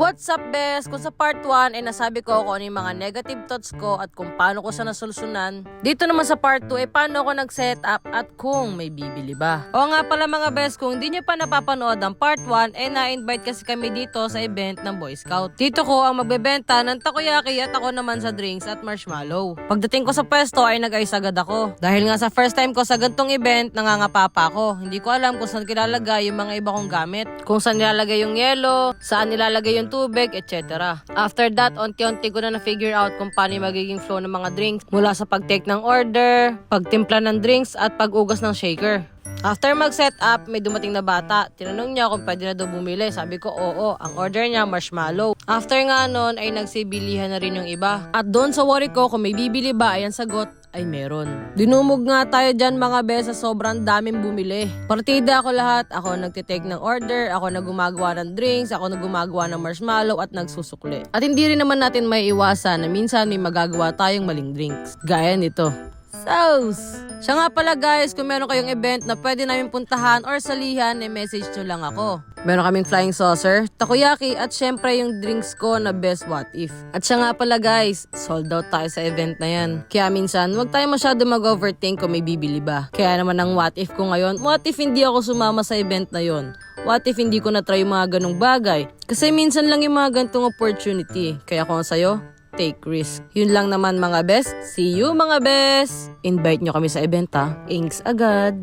What's up, best? Kung sa part 1 ay nasabi ko kung ano yung mga negative thoughts ko at kung paano ko sa nasolusyonan. Dito naman sa part 2 ay paano ko nag-set up at kung may bibili ba. O nga pala mga best, kung hindi nyo pa napapanood ang part 1 ay na-invite kasi kami dito sa event ng Boy Scout. Dito ko ang magbebenta ng takoyaki at ako naman sa drinks at marshmallow. Pagdating ko sa pwesto ay nag-ayos agad ako. Dahil nga sa first time ko sa gantong event, nangangapa pa ako. Hindi ko alam kung saan kilalagay yung mga iba kong gamit. Kung saan nilalagay yung yelo, saan nilalagay yung tubig, etc. After that, onti-onti ko na na-figure out kung paano yung magiging flow ng mga drinks mula sa pag-take ng order, pagtimpla ng drinks, at pag-ugas ng shaker. After mag-set up, may dumating na bata. Tinanong niya kung pwede na daw bumili. Sabi ko, oo. Ang order niya, marshmallow. After nga nun, ay nagsibilihan na rin yung iba. At doon sa worry ko, kung may bibili ba, ay ang sagot, ay meron. Dinumog nga tayo dyan mga besa, sobrang daming bumili. Partida ako lahat, ako nagtitake ng order, ako na gumagawa ng drinks, ako na gumagawa ng marshmallow at nagsusukli. At hindi rin naman natin may iwasan na minsan may magagawa tayong maling drinks. Gaya nito. Sauce! Siya nga pala guys, kung meron kayong event na pwede namin puntahan or salihan, eh message nyo lang ako. Meron kaming flying saucer, takoyaki, at syempre yung drinks ko na best what if. At siya nga pala guys, sold out tayo sa event na yan. Kaya minsan, huwag tayo masyado mag-overthink kung may bibili ba. Kaya naman ang what if ko ngayon, what if hindi ako sumama sa event na yon? What if hindi ko na-try yung mga ganong bagay? Kasi minsan lang yung mga gantong opportunity. Kaya kung sa'yo, take risk. Yun lang naman mga best. See you mga best! Invite nyo kami sa event ha. Inks agad!